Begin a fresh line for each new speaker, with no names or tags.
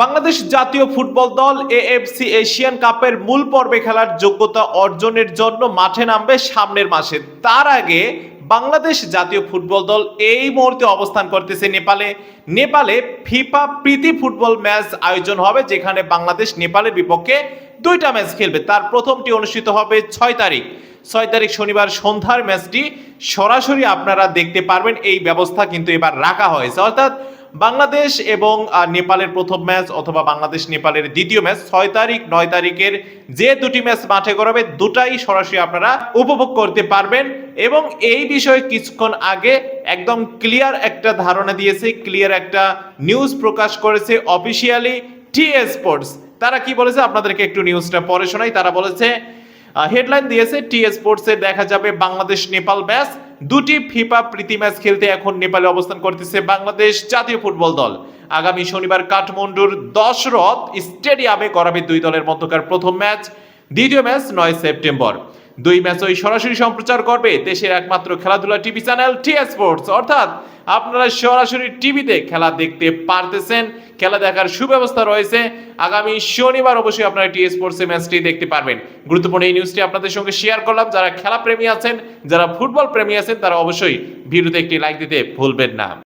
বাংলাদেশ জাতীয় ফুটবল দল AFC Asian কাপের মূল পর্বে খেলার যোগ্যতা অর্জনের জন্য মাঠে নামবে সামনের মাসে। তার আগে বাংলাদেশ জাতীয় ফুটবল দল এই মুহূর্তে অবস্থান করতেছে নেপালে। নেপালে ফিফা প্রীতি ফুটবল ম্যাচ আয়োজন হবে, যেখানে বাংলাদেশ নেপালের বিপক্ষে দুইটা ম্যাচ খেলবে। তার প্রথমটি অনুষ্ঠিত হবে ছয় তারিখ। ছয় তারিখ শনিবার সন্ধ্যার ম্যাচটি সরাসরি আপনারা দেখতে পারবেন। এই ব্যবস্থা কিন্তু এবার রাখা হয়েছে। অর্থাৎ বাংলাদেশ এবং নেপালের প্রথম ম্যাচ অথবা বাংলাদেশ নেপালের দ্বিতীয় ম্যাচ ছয় তারিখ, নয় তারিখের যে দুটি ম্যাচ মাঠে করাবে দুটাই সরাসরি আপনারা উপভোগ করতে পারবেন এবং এই বিষয়ে কিছুক্ষণ আগে একদম ক্লিয়ার একটা ধারণা দিয়েছে, ক্লিয়ার একটা নিউজ প্রকাশ করেছে অফিসিয়ালি টি স্পোর্টস। তারা কি বলেছে? আপনাদেরকে একটু নিউজটা পরে শোনাই। তারা বলেছে হেডলাইন দিয়েছে টি স্পোর্টসে দেখা যাবে বাংলাদেশ নেপাল ম্যাচ দুটি ফিফা প্রীতি ম্যাচ খেলতে এখন নেপালে অবস্থান করতেছে বাংলাদেশ জাতীয় ফুটবল দল। আগামী শনিবার কাঠমান্ডুর দশরথ স্টেডিয়ামে করাবে দুই দলের মধ্যকার প্রথম ম্যাচ, দ্বিতীয় ম্যাচ নয় সেপ্টেম্বর। দুই ম্যাচই সরাসরি সম্প্রচার করবে দেশের একমাত্র খেলাধুলা টিভি চ্যানেল টি স্পোর্টস। অর্থাৎ আপনারা সরাসরি টিভিতে খেলা দেখতে পারতেছেন, খেলা দেখার সুব্যবস্থা রয়েছে। আগামী শনিবার অবশ্যই আপনারা টি স্পোর্টসে ম্যাচটি দেখতে পারবেন। গুরুত্বপূর্ণ এই নিউজটি আপনাদের সঙ্গে শেয়ার করলাম। যারা খেলা প্রেমী আছেন, যারা ফুটবল প্রেমী আছেন, তারা অবশ্যই ভিডিওতে একটি লাইক দিতে ভুলবেন না।